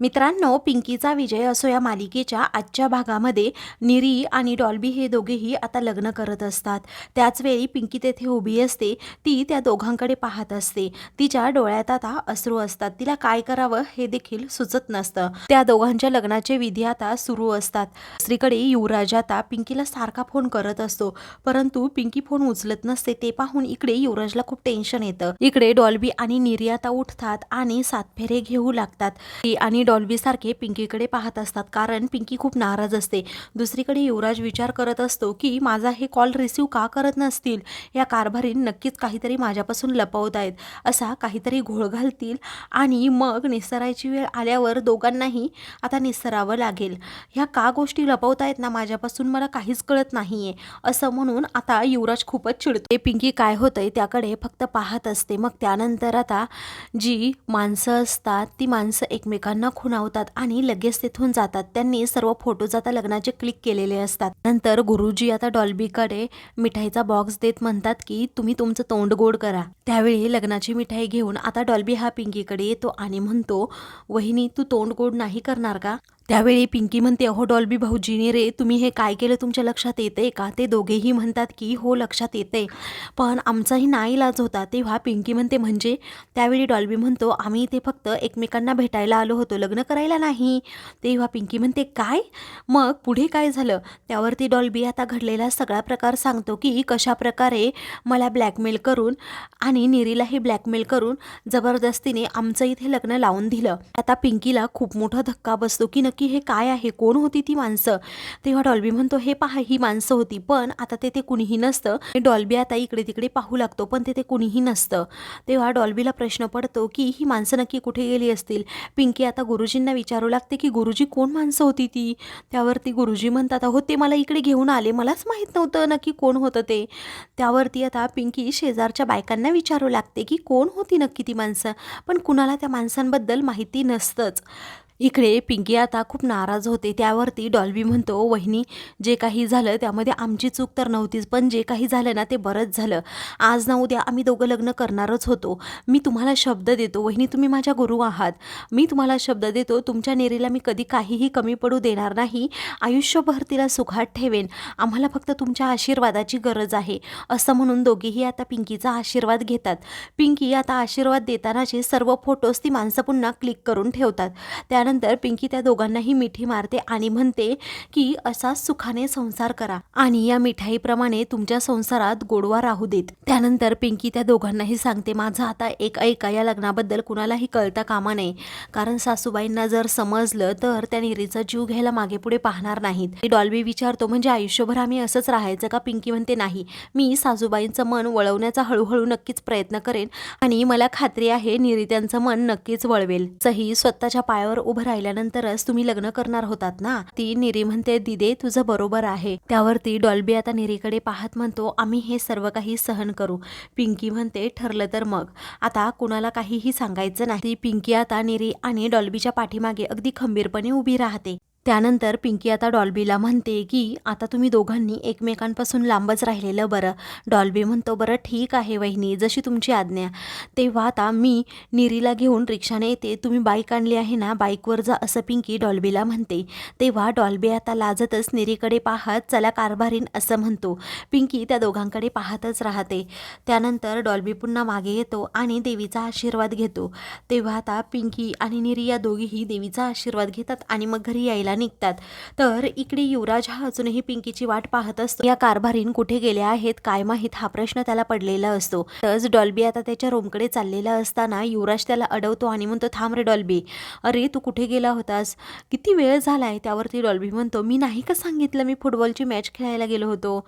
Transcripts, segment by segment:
मित्रांनो पिंकीचा विजय असो या मालिकेच्या आजच्या भागामध्ये निरी आणि डॉल्बी हे दोघेही आता लग्न करत असतात. त्याचवेळी पिंकी तेथे उभी असते ती त्या दोघांकडे पाहत असते. तिच्या डोळ्यात आता अश्रू असतात. तिला काय करावं हे देखील सुचत नसतं. त्या दोघांच्या लग्नाचे विधी आता सुरू असतात. दुसरीकडे युवराज आता पिंकीला सारखा फोन करत असतो. परंतु पिंकी फोन उचलत नसते ते पाहून इकडे युवराजला खूप टेन्शन येतं. इकडे डॉल्बी आणि निरी आता उठतात आणि सात फेरे घेऊ लागतात. आणि डॉल्बीसारखे पिंकीकडे पाहत असतात कारण पिंकी खूप नाराज असते. दुसरीकडे युवराज विचार करत असतो की माझा हे कॉल रिसीव का करत नसतील? या कारभारीन नक्कीच काहीतरी माझ्यापासून लपवत आहेत. असा काहीतरी घोळ घालतील आणि मग निसरायची वेळ आल्यावर दोघांनाही आता निसरावं लागेल. ह्या का गोष्टी लपवत आहेत ना माझ्यापासून? मला काहीच कळत नाहीये. असं म्हणून आता युवराज खूपच चिडतो पिंकी काय होतंय त्याकडे फक्त पाहत असते. मग त्यानंतर आता जी माणसं असतात ती माणसं एकमेकांना खुणावतात आणि लगेच तिथून जातात. त्यांनी सर्व फोटोज आता लग्नाचे क्लिक केलेले असतात. नंतर गुरुजी आता डॉल्बीकडे मिठाईचा बॉक्स देत म्हणतात की तुम्ही तुमचं तोंड गोड करा. त्यावेळी लग्नाची मिठाई घेऊन आता डॉल्बी हा पिंकीकडे येतो आणि म्हणतो वहिनी तू तोंड गोड नाही करणार का? त्यावेळी पिंकी म्हणते अहो डॉल्बी भाऊजीने रे तुम्ही हे काय केलं तुमच्या लक्षात येते का? ते दोघेही म्हणतात की हो लक्षात येते पण आमचाही नाईलाज होता. तेव्हा पिंकी म्हणते म्हणजे? त्यावेळी डॉल्बी म्हणतो आम्ही इथे फक्त एकमेकांना भेटायला आलो होतो लग्न करायला नाही. तेव्हा पिंकी म्हणते काय? मग पुढे काय झालं? त्यावरती डॉल्बी आता घडलेला सगळा प्रकार सांगतो की कशा प्रकारे मला ब्लॅकमेल करून आणि निरीलाही ब्लॅकमेल करून जबरदस्तीने आमचं इथे लग्न लावून दिलं. आता पिंकीला खूप मोठा धक्का बसतो की नक्की हे काय आहे? कोण होती ती माणसं? तेव्हा डॉल्बी म्हणतो हे पहा ही माणसं होती. पण आता तेथे कुणीही नसतं. डॉल्बी आता इकडे तिकडे पाहू लागतो पण तेथे कुणीही नसतं. तेव्हा डॉल्बीला प्रश्न पडतो की ही माणसं नक्की कुठे गेली असतील? पिंकी आता गुरुजींना विचारू लागते की गुरुजी कोण माणसं होती ती? त्यावरती गुरुजी म्हणतात हो ते मला इकडे घेऊन आले. मलाच माहीत नव्हतं नक्की कोण होतं ते. त्यावरती आता पिंकी शेजारच्या बायकांना विचारू लागते की कोण होती नक्की ती माणसं? पण कुणाला त्या माणसांबद्दल माहिती नसतंच. इकडे पिंकी आता खूप नाराज होते. त्यावरती डॉल्बी म्हणतो वहिनी जे काही झालं त्यामध्ये आमची चूक तर नव्हतीच पण जे काही झालं ना ते बरंच झालं. आज ना उद्या आम्ही दोघं लग्न करणारच होतो. मी तुम्हाला शब्द देतो. वहिनी तुम्ही माझ्या गुरु आहात. मी तुम्हाला शब्द देतो तुमच्या नेरीला मी कधी काहीही कमी पडू देणार नाही. आयुष्यभर तिला सुखात ठेवेन. आम्हाला फक्त तुमच्या आशीर्वादाची गरज आहे. असं म्हणून दोघेही आता पिंकीचा आशीर्वाद घेतात. पिंकी आता आशीर्वाद देतानाचे सर्व फोटोज ती माणसं पुन्हा क्लिक करून ठेवतात. त्यानंतर पिंकी त्या दोघांनाही मिठी मारते आणि म्हणते की असा सुखाने संसार करा आणि या मिठाईप्रमाणे तुमच्या संसारात गोडवा राहू देत. त्यानंतर पिंकी त्या दोघांनाही सांगते माझं आता एक ऐका या लग्नाबद्दल कुणालाही कळता कामा नये. कारण सासूबाईंना जर समजलं तर त्या निरीचा जीव घ्यायला मागे पुढे पाहणार नाहीत. डॉल्बी विचारतो म्हणजे आयुष्यभर आम्ही असंच राहायचं का? पिंकी म्हणते नाही. मी सासूबाईंचं मन वळवण्याचा हळूहळू नक्कीच प्रयत्न करेन आणि मला खात्री आहे निरी त्यांचं मन नक्कीच वळवेल. सही स्वतःच्या पायावर उभं राहिल्यानंतरच तुम्ही लग्न करणार होतात ना? ती निरी म्हणते दिदे तुझं बरोबर आहे. त्यावरती डॉल्बी आता निरीकडे पाहत म्हणतो आम्ही हे सर्व काही सहन करू. पिंकी म्हणते ठरलं तर मग. आता कुणाला काहीही सांगायचं नाही. पिंकी आता निरी आणि डॉल्बीच्या पाठीमागे अगदी खंबीरपणे उभी राहते. त्यानंतर पिंकी आता डॉल्बीला म्हणते की आता तुम्ही दोघांनी एकमेकांपासून लांबच राहिलेलं बरं. डॉल्बी म्हणतो बरं ठीक आहे वहिनी जशी तुमची आज्ञा. तेव्हा आता मी निरीला घेऊन रिक्षाने येते. तुम्ही बाईक आणली आहे ना बाईकवर जा असं पिंकी डॉल्बीला म्हणते. तेव्हा डॉल्बी आता लाजतच निरीकडे पाहत चला कारभारीन असं म्हणतो. पिंकी त्या दोघांकडे पाहतच राहते. त्यानंतर डॉल्बी पुन्हा मागे येतो आणि देवीचा आशीर्वाद घेतो. तेव्हा आता पिंकी आणि निरी या दोघीही देवीचा आशीर्वाद घेतात आणि मग घरी यायला निघतात. तर इकडे युवराज हा अजूनही पिंकीची वाट पाहत असतो. या कारभारीन कुठे गेल्या आहेत काय माहीत हा प्रश्न त्याला पडलेला असतो. तच डॉल्बी आता त्याच्या रूमकडे चाललेला असताना युवराज त्याला अडवतो आणि म्हणतो थांब रे डॉल्बी. अरे तू कुठे गेला होतास? किती वेळ झालाय? त्यावरती डॉल्बी म्हणतो मी नाही का सांगितलं मी फुटबॉलची मॅच खेळायला गेलो होतो?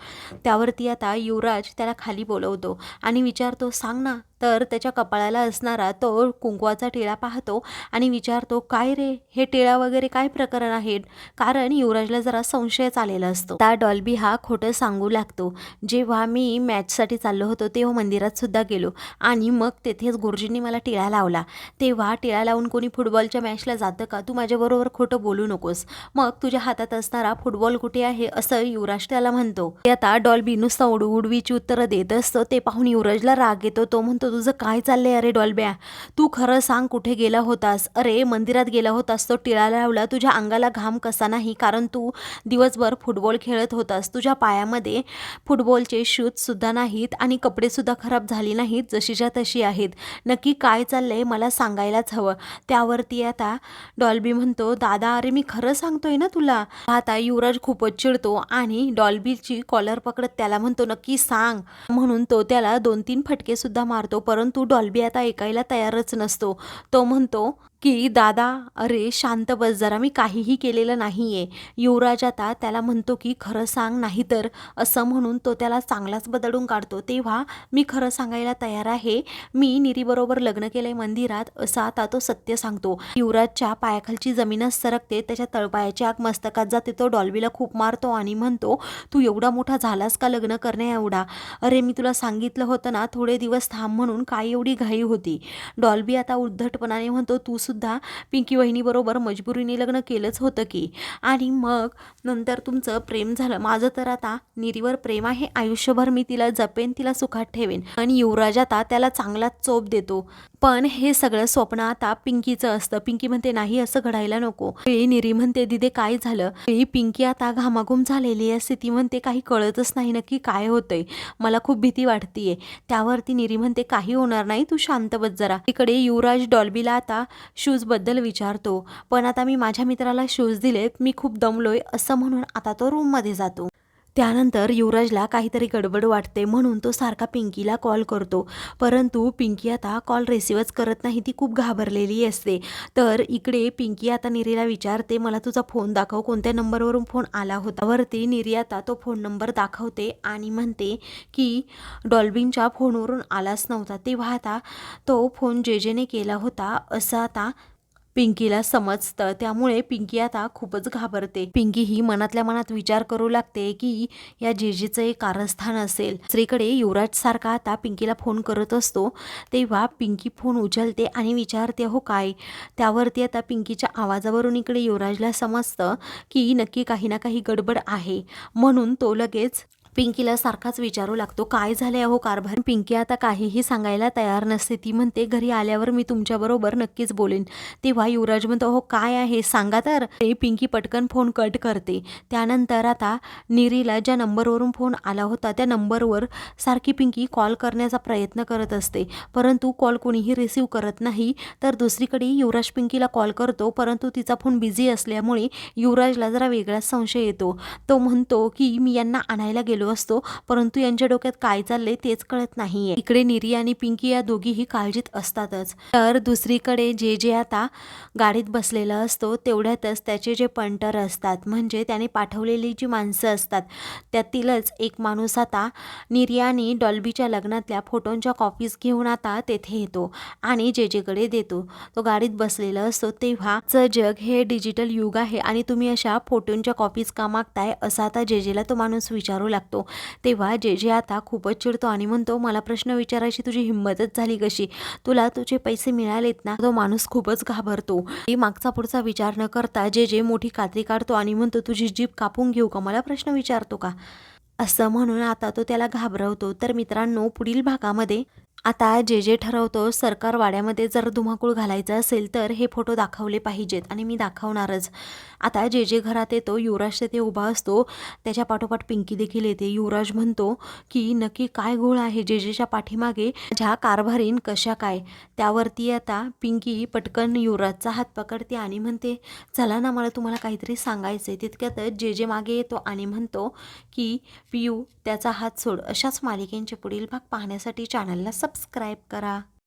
त्यावरती आता युवराज त्याला खाली बोलवतो आणि विचारतो सांग ना तर त्याच्या कपाळाला असणारा तो कुंकवाचा टिळा पाहतो आणि विचारतो काय रे? हे टिळा वगैरे काय प्रकरण आहे कारण युवराजला जरा संशयच आलेला असतो. त्या डॉल्बी हा खोटं सांगू लागतो. जेव्हा मी मॅचसाठी चाललो होतो तेव्हा मंदिरात सुद्धा गेलो आणि मग तेथेच गुरुजींनी मला टिळा लावला. तेव्हा टिळा लावून कोणी फुटबॉलच्या मॅचला जातं का? तू माझ्याबरोबर खोटं बोलू नकोस. मग तुझ्या हातात असणारा फुटबॉल कुठे आहे? असं युवराज त्याला म्हणतो. ते आता डॉल्बी नुसता उडू उडवीची उत्तरं देत असतं. ते पाहून युवराजला राग येतो. तो म्हणतो तुझं काय चाललंय? अरे डॉल्ब्या तू खरं सांग कुठे गेला होतास? अरे मंदिरात गेला होतास तो टिळा लावला तुझ्या अंगाला घाम कसा नाही? कारण तू दिवसभर फुटबॉल खेळत होतास. तुझ्या पायामध्ये फुटबॉलचे शूजसुद्धा नाहीत आणि कपडेसुद्धा खराब झाली नाहीत जशीच्या तशी आहेत. नक्की काय चाललंय? मला सांगायलाच हवं. त्यावरती आता डॉल्बी म्हणतो दादा अरे मी खरं सांगतोय ना तुला? आता युवराज खूपच चिडतो आणि डॉल्बीची कॉलर पकडत त्याला म्हणतो नक्की सांग. म्हणून तो त्याला दोन तीन फटके सुद्धा मारतो. परंतु डॉल्बी आता ऐकायला तयारच नसतो. तो म्हणतो की दादा अरे शांत बस जरा मी काहीही केलेलं नाही आहे युवराज आता त्याला म्हणतो की खरं सांग नाही तर असं म्हणून तो त्याला चांगलाच बदलून काढतो. तेव्हा मी खरं सांगायला तयार आहे. मी निरीबरोबर लग्न केलंय मंदिरात असं आता तो सत्य सांगतो. युवराजच्या पायाखालची जमीनच सरकते त्याच्या तळपायाची आग मस्तकात जाते तो डॉल्बीला खूप मारतो आणि म्हणतो तू एवढा मोठा झालास का लग्न करण्या एवढा? अरे मी तुला सांगितलं होतं ना थोडे दिवस थांब म्हणून काय एवढी घाई होती? डॉल्बी आता उद्धटपणाने म्हणतो तू सुद्धा पिंकी वहिनीबरोबर मजबुरीने लग्न केलंच होतं की. आणि मग नंतर तुमचं प्रेम झालं. माझं तर आता निरीवर प्रेम आहे. आयुष्यभर मी तिला जपेन तिला सुखात ठेवेन. आणि युवराज आता त्याला चांगला चोप देतो. पण हे सगळं स्वप्न आता पिंकीचं असतं. पिंकी म्हणते नाही असं घडायला नको. वेळी निरी म्हणते दिदे काय झालं? वेळी पिंकी आता घामाघूम झालेली असते ती म्हणते काही कळतच नाही नक्की काय होतंय. मला खूप भीती वाटतीये. त्यावरती निरी म्हणते काही होणार नाही. तू शांत बस जरा. इकडे युवराज डॉल्बीला आता शूजबद्दल विचारतो. पण आता मी माझ्या मित्राला शूज दिलेत. मी खूप दमलोय. असं म्हणून आता तो रूममध्ये जातो. त्यानंतर युवराजला काहीतरी गडबड वाटते म्हणून तो सारखा पिंकीला कॉल करतो. परंतु पिंकी आता कॉल रिसिव्हच करत नाही ती खूप घाबरलेली असते. तर इकडे पिंकी आता निरीला विचारते मला तुझा फोन दाखव कोणत्या नंबरवरून फोन आला होता? वरती निरी आता तो फोन नंबर दाखवते आणि म्हणते की डॉल्बिनच्या फोनवरून आलाच नव्हता तेव्हा आता तो फोन जे जेने केला होता असं आता पिंकीला समजतं. त्यामुळे पिंकी आता खूपच घाबरते. पिंकी ही मनातल्या मनात विचार करू लागते की या जेजेचं एक कारस्थान असेल. दुसरीकडे युवराज सारखा आता पिंकीला फोन करत असतो. तेव्हा पिंकी फोन उचलते आणि विचारते हो काय? त्यावरती आता पिंकीच्या आवाजावरून इकडे युवराजला समजतं की नक्की काही ना काही गडबड आहे. म्हणून तो लगेच पिंकीला सारखाच विचारू लागतो काय झाले अहो कारभार पिंकी आता काहीही सांगायला तयार नसते. ती म्हणते घरी आल्यावर मी तुमच्याबरोबर नक्कीच बोलेन. तेव्हा युवराज म्हणतो हो काय आहे? सांगा तर. ते पिंकी पटकन फोन कट करते. त्यानंतर आता निरीला ज्या नंबरवरून फोन आला होता त्या नंबरवर सारखी पिंकी कॉल करण्याचा प्रयत्न करत असते. परंतु कॉल कोणीही रिसीव करत नाही तर दुसरीकडे युवराज पिंकीला कॉल करतो. परंतु तिचा फोन बिझी असल्यामुळे युवराजला जरा वेगळाच संशय येतो. तो म्हणतो की मी यांना आणायला गेलो असतो परंतु यांच्या डोक्यात काय चाललंय तेच कळत नाहीये. इकडे निरी आणि पिंकी या दोघीही काळजीत असतातच. तर दुसरीकडे जे जे आता गाडीत बसलेला असतो तेवढ्यातच त्याचे जे पंटर असतात म्हणजे त्याने पाठवलेली जी माणसं असतात त्यातीलच एक माणूस आता निरी आणि डॉल्बीच्या लग्नातल्या फोटोंच्या कॉपीज घेऊन आता तेथे येतो आणि जे जेकडे देतो तो गाडीत बसलेला असतो तेव्हा च जग हे डिजिटल युग आहे आणि तुम्ही अशा फोटोंच्या कॉपीज का मागताय असा आता जे जेला तो माणूस विचारू लागतो. तेव्हा जे जे आता खूपच चिडतो आणि म्हणतो मला प्रश्न विचारायची तुझी हिंमतच झाली कशी? तुला तुझे पैसे मिळालेत ना? तो माणूस खूपच घाबरतो. मागचा पुढचा विचार न करता जे जे मोठी कात्री काढतो आणि म्हणतो तुझी जीभ कापून घेऊ का? मला प्रश्न विचारतो का? असं म्हणून आता तो त्याला घाबरवतो. तर मित्रांनो पुढील भागामध्ये आता जे जे ठरवतो सरकार वाड्यामध्ये जर धुमाकूळ घालायचा असेल तर हे फोटो दाखवले पाहिजेत आणि मी दाखवणारच. आता जे जे घरात येतो युवराज तेथे उभा असतो त्याच्या पाठोपाठ पिंकी देखील येते. युवराज म्हणतो की नक्की काय घोळ आहे? जे जेच्या पाठीमागे ज्या कारभारीन कशा काय? त्यावरती आता पिंकी पटकन युवराजचा हात पकडते आणि म्हणते चला ना मला तुम्हाला काहीतरी सांगायचं आहे तितक्यातच जे जे मागे येतो आणि म्हणतो की पियू त्याचा हात सोड. अशाच मालिकेंचे पुढील भाग पाहण्यासाठी चॅनलला सबस्क्राईब करा.